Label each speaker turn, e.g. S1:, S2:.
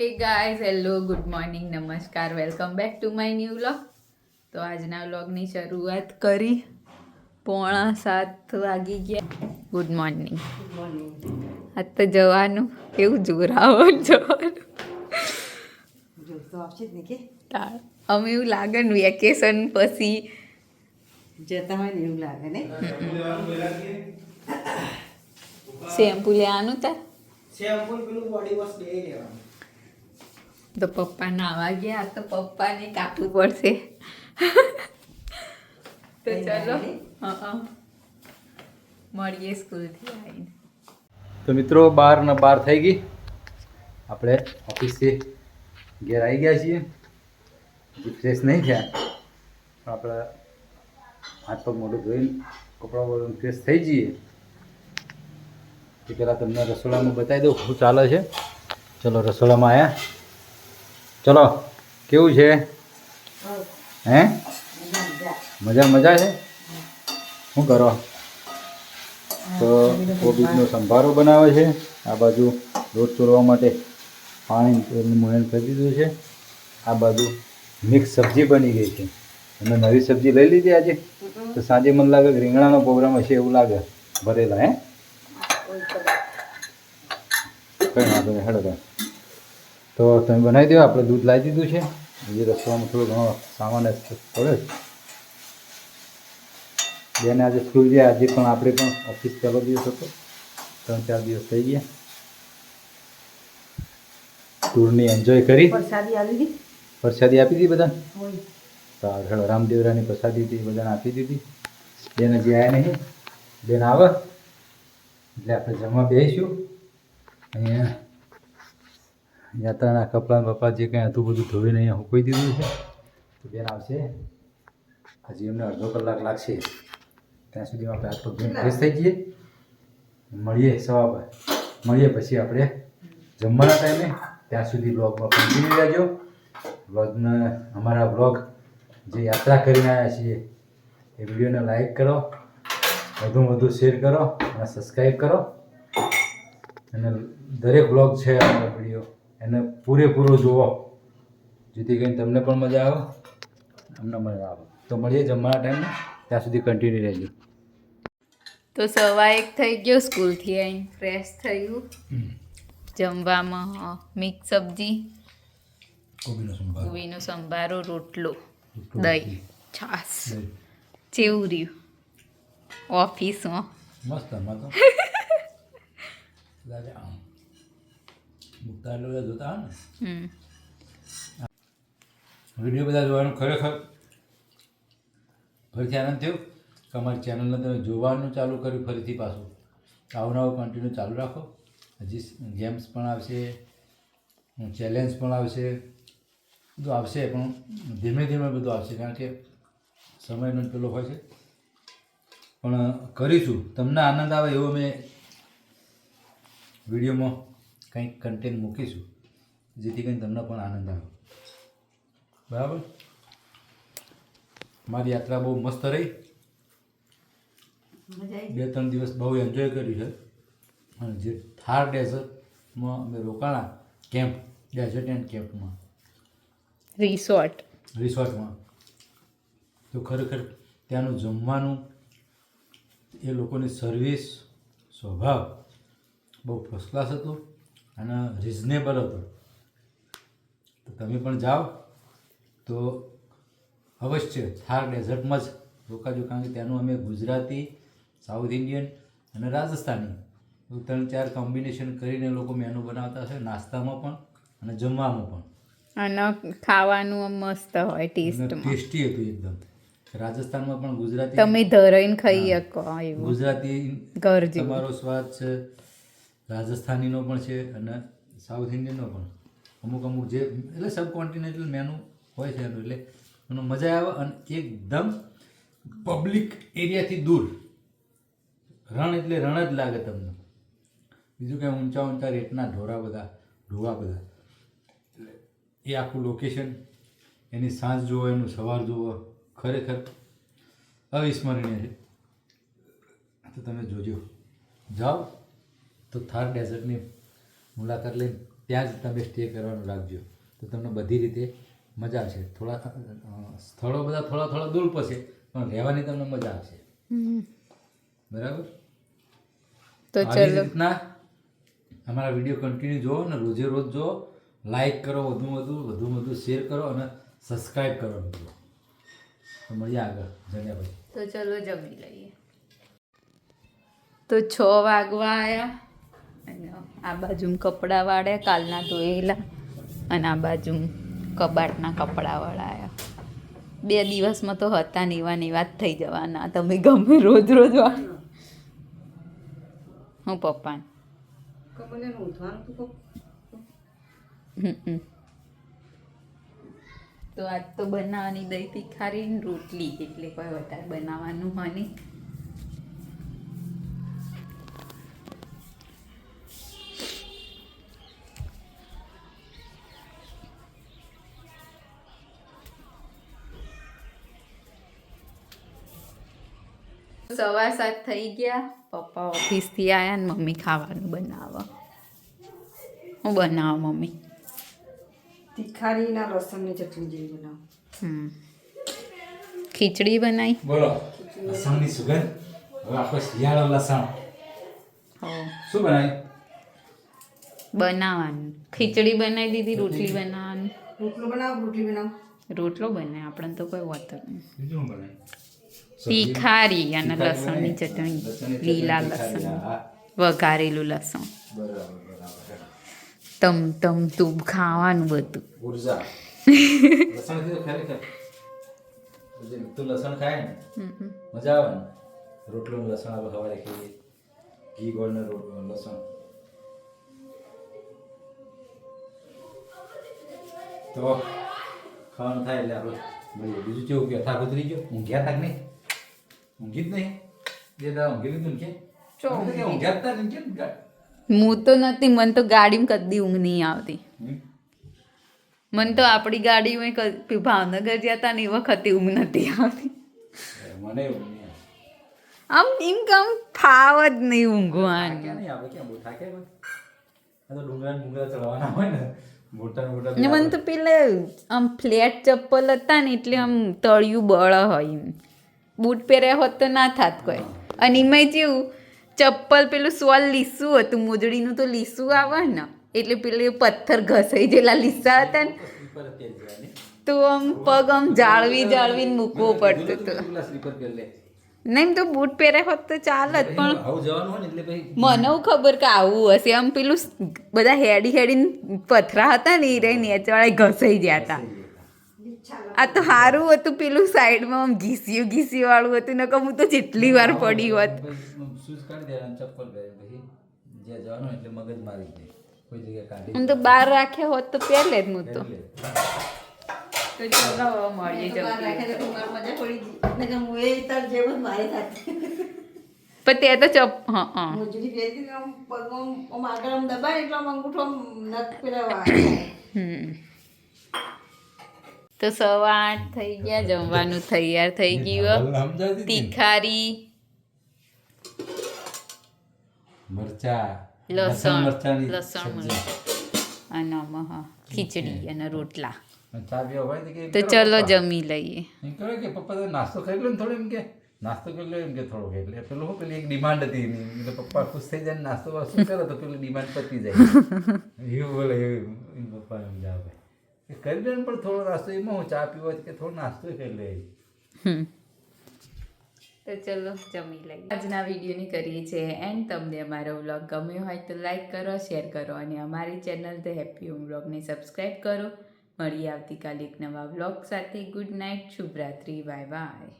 S1: Hey guys hello good morning નમસ્કાર welcome back to my new vlog તો આજના વ્લોગની શરૂઆત કરી. પોણા સાત વાગી ગયા. ગુડ મોર્નિંગ આજ તો જવાનું એવું જોરાવો જવાનું
S2: જો તો આવશે જ ને કે
S1: તાર અમે એવું લાગે ને વેકેશન પછી.
S2: જતા હોય ને એવું લાગે ને?
S1: શેમ્પુ લેવાનું તાર?
S3: શેમ્પુ પેલું બોડી વોશ બે લેવાનું.
S1: તો પપ્પા નાવા ગયા. તો પપ્પાને કાપવું પડશે. તો ચલો. મળીએ સ્કૂલથી આવીને.
S4: તો મિત્રો બાર ને બાર થઈ ગઈ. આપણે ઓફિસથી ઘેર આવી ગયા છીએ. ફ્રેશ નહીં થયા. પણ આપણે હાથ પગ મોઢું ધોઈને કપડાં વળીને ફ્રેશ થઈ જઈએ. એ પહેલાં તમને રસોડામાં બતાવી દઉં. શું ચાલે છે? ચલો રસોડામાં આવ્યા ચલો કેવું છે? હે? મજા મજા છે? શું કરો? તો કોબીજનો સંભારો બનાવે છે. આ બાજુ લોટ ચોરવા માટે પાણી મોયન કરી દીધું છે. આ બાજુ મિક્સ સબ્જી બની ગઈ છે. અમે નવી સબ્જી લઈ લીધી આજે? તો સાંજે મને લાગે કે રીંગણાનો પ્રોગ્રામ હશે એવું લાગે. ભરેલા હે? કંઈ વાંધો નહીં હેડો. તો તમે બનાવી દો આપણે દૂધ લાવી દીધું છે. હજી રસોડામાં થોડો ઘણો સામાન પડે બેને આજે સ્કૂલ ગયા આજે પણ આપણે પણ ઓફિસ પહેલો દિવસ હતો. ત્રણ ચાર દિવસ થઈ ગયા. ટૂરની એન્જોય કરી.
S2: પ્રસાદી આવી
S4: પ્રસાદી આપી દીધી બધા સારું હેડો રામદેવરાની પ્રસાદી હતી બધાને આપી દીધી. બેન હજી આવ્યા નહીં. બેન આવે. એટલે આપણે જમવા બેસીશું. અહીંયા યાત્રાના કપડાં બપા જે કંઈ હતું બધું ધોઈને અહીંયા મૂકી દીધું છે. તો બેન આવશે. હજી એમને અડધો કલાક લાગશે. ત્યાં સુધીમાં આપણે આટલું ધોઈને ફ્રેશ થઈ જઈએ. મળીએ સવા મળીએ પછી આપણે જમવાના ટાઈમે. ત્યાં સુધી બ્લોગમાં કન્ટિન્યુ રહેજો. બ્લોગને અમારા બ્લોગ જે યાત્રા કરીને આવ્યા છીએ, એ વિડીયોને લાઈક કરો. વધુ વધુ શેર કરો અને સબસ્ક્રાઈબ કરો. અને દરેક બ્લોગ છે અમારો વીડિયો એને પૂરેપૂરો જુઓ જેથી કરીને તમને પણ મજા આવે અમને મજા આવે. તો મળીએ જમવાના ટાઈમે ત્યાં સુધી કન્ટિન્યુ રહેજો.
S1: તો સવા એક થઈ ગયો સ્કૂલથી આવીને ફ્રેશ થયું. જમવામાં મિક્સ સબ્જી
S4: કોબીનો સંભાર.
S1: સંભારો રોટલો દહીં
S4: છાસ
S1: જેવું રહ્યું. ઓફિસમાં.
S4: મસ્ત મજા મુક્તા એટલે બધા જોતા હોય ને. વીડિયો બધા જોવાનું ખરેખર ફરીથી આનંદ થયો કે અમારી ચેનલને તમે જોવાનું ચાલુ કર્યું ફરીથી પાછું. આવું નવું કન્ટિન્યુ ચાલુ રાખો. હજી ગેમ્સ પણ આવશે ચેલેન્જ પણ આવશે બધું આવશે પણ ધીમે ધીમે બધું આવશે કારણ કે સમયનો પેલો હોય છે. પણ કરીશું. તમને આનંદ આવે એવો મેં વિડીયોમાં કંઈક કન્ટેન્ટ મૂકીશું જેથી કરીને તમને પણ આનંદ આવે. બરાબર? મારી યાત્રા બહુ મસ્ત રહી. બે ત્રણ દિવસ બહુ એન્જોય કર્યું છે. અને જે થાર ડેઝર્ટમાં અમે રોકાણા કેમ્પ ડેઝર્ટ એન્ડ કેમ્પમાં.
S1: રિસોર્ટ.
S4: રિસોર્ટમાં. તો ખરેખર ત્યાંનું જમવાનું એ લોકોની સર્વિસ સ્વભાવ બહુ ફર્સ્ટ ક્લાસ હતો. અને રિઝનેબલ હતો. તો તમે પણ જાઓ. તો અવશ્ય થાર ડેઝર્ટમાં જ રોકાજો કારણ કે ત્યાંનું અમે ગુજરાતી સાઉથ ઇન્ડિયન અને રાજસ્થાની એવું ત્રણ ચાર કોમ્બિનેશન કરીને લોકો મેનુ બનાવતા છે નાસ્તામાં પણ અને જમવામાં પણ.
S1: અને ખાવાનું મસ્ત હોય ટેસ્ટમાં
S4: ટેસ્ટી હતું એકદમ. રાજસ્થાનમાં પણ ગુજરાતી
S1: તમે ધરાઈને ખાઈ શકો એવું.
S4: ગુજરાતી
S1: ઘર
S4: તમારો સ્વાદ છે રાજસ્થાનીનો પણ છે અને સાઉથ ઇન્ડિયનનો પણ. અમુક અમુક જે, એટલે સબ કોન્ટિનેન્ટલ મેનુ હોય છે એનું, એટલે એનો મજા આવે અને એકદમ પબ્લિક એરિયાથી દૂર. રણ એટલે રણ જ લાગે તમને. બીજું કંઈ ઊંચા ઊંચા રેટના ઢોરા બધા, ઢોવા બધા. એટલે એ આખું લોકેશન એની સાંજ જુઓ, એનું સવાર જુઓ, ખરેખર અવિસ્મરણીય છે. તો તમે જોજો. જાઓ. તો થાર ડેઝર્ટની મુલાકાત લઈને ત્યાં જ તમે સ્ટે કરવાનું રાખજો. તો તમને બધી રીતે મજા આવશે. થોડા સ્થળો બધા થોડા થોડા દૂર પડશે પણ રહેવાની તમને મજા આવશે. બરાબર?
S1: તો
S4: આવી રીતના અમારા વીડિયો કન્ટિન્યુ જોવો ને રોજે રોજ જો લાઈક કરો વધુ વધુ વધુ વધુ શેર કરો અને સબસ્ક્રાઈબ કરો મિત્રો તો મળીએ આગળ જન્યાભાઈ
S1: તો ચલો જમી લઈએ. તો છ વાગવા આવ્યા અને આ બાજુ કપડાં વાળ્યા કાલના ધોયેલા અને આ બાજુ કબાટના કપડાં વળાયા. બે દિવસમાં તો હતા એવા ને જ થઈ જવાના. તમે ગમે રોજ રોજ વાળો હું પપ્પા?
S2: તું
S1: આજ તો બનાવવાની દહીં તીખારી રોટલી એટલે કોઈ વધારે બનાવવાનું હોય નહીં. સવા સાત થઈ ગયા. પપ્પા ઓફિસથી આવ્યા ને મમ્મી ખાવાનું બનાવવા. હું બનાવો મમ્મી?
S2: તીખારીના લસણની ચટણી જેવી બનાવો.
S1: હમ. ખીચડી બનાવી?
S4: બોલો લસણની સુગંધ હવે આખો શિયાળો લસણ. શું બનાવી?
S1: બનાવવાનું. ખીચડી બનાવી દીધી રોટલી બનાવવાની.
S2: રોટલો બનાવો રોટલી બનાવો.
S1: રોટલો બને આપણને તો કોઈ હોતો નહીં.
S4: બીજું બનાવી?
S1: તીખારી અને લસણની ચટણી લીલા લસણ વઘારેલું લસણ તમ તમ તું ખાવાનું બધું
S4: તો લસણ ખાય ને મજા આવે ને રોટલું લસણ આપણે સવારે ખાઈએ ઘી ગોળ ને લસણ તો ખાવાનું થાય એટલે આપણે બીજું કેવું કે થાક ઉતરી ગયો ઊંઘ્યા થાક નહીં ઊંઘી જ નહીં. બે દાડા ઊંઘી લીધું કે? તો ઊંઘ્યા જ કેમ?
S1: હું તો નથી મને તો ગાડીમાં કદી ઊંઘ નહીં આવતી. મન તો આપણી ગાડીમાં ભાવનગર જતા ને એ વખતે ઊંઘ નથી આવતી.
S4: મને
S1: આમ એમ કામ ફાવ જ નહીં ઊંઘવાનું. મને તો પેલા આમ ફ્લેટ ચપ્પલ હતા ને એટલે આમ તળિયું બળ હોય એમ. બૂટ પહેર્યા હોત તો ના થાત કોઈ અને એમાં જેવું, ચપ્પલ પેલું સોલ લીસું હતું, મોજડીનું તો લીસું આવે ને એટલે પેલું પથ્થર ઘસાઈ જેલા લીસા હતા ને
S4: પહેરી.
S1: તો આમ પગ આમ જાળવી જાળવીને મૂકવો પડતું હતું
S4: પહેરી.
S1: નહીં તો બૂટ પહેર્યા હોત તો ચાલત, પણ મને ખબર કે આવું હશે આમ પેલું બધા હેડી હેડીને પથરા હતા ને એ રહી નેચવાળા ઘસાઈ ગયા હતા આ તો સારું હતું પેલું સાઈડમાં આમ ઘીસ્યું ઘીસ્યું વાળું હતું ને હું તો જેટલી વાર પડી હોત. હું તો બહાર રાખ્યા હોત તો પહેલે જ હું તો. પણ તે તો ચપ હા હા.
S2: મોજડી પહેરી ને આમ પગમાં આગળ દબાય એટલે અંગૂઠો નખ પેલા
S1: હમ. તો સવા આઠ થઈ ગયા જમવાનું તૈયાર થઈ ગયું. તીખારી
S4: મરચા
S1: લસણ લસણ અને ખીચડી અને રોટલા.
S4: તો
S1: ચલો જમી લઈએ.
S4: કે પપ્પા તો નાસ્તો કરી લો ને થોડો એમ કે? નાસ્તો કરી લો એમ કે થોડો એટલે પેલું શું પેલી એક ડિમાન્ડ હતી એની. એટલે પપ્પા ખુશ થઈ જાય નાસ્તો વાસ્તો કરે તો પેલી ડિમાન્ડ પતી જાય. એવું બોલે એવું. પપ્પા એમ જાવ કે કરી લે પણ થોડો નાસ્તો એમાં હું ચા પીવા કે થોડો નાસ્તો કરી લે.
S1: તો ચલો જમી લઈએ. આજના વિડીયોની કરીએ છીએ એન્ડ. તમને અમારો વ્લોગ ગમ્યો હોય તો લાઈક કરો શેર કરો અને અમારી ચેનલ ધ હેપી હોમ વ્લોગને સબસ્ક્રાઈબ કરો. મળીએ આવતીકાલે એક નવા વ્લોગ સાથે. ગુડ નાઇટ શુભરાત્રી બાય બાય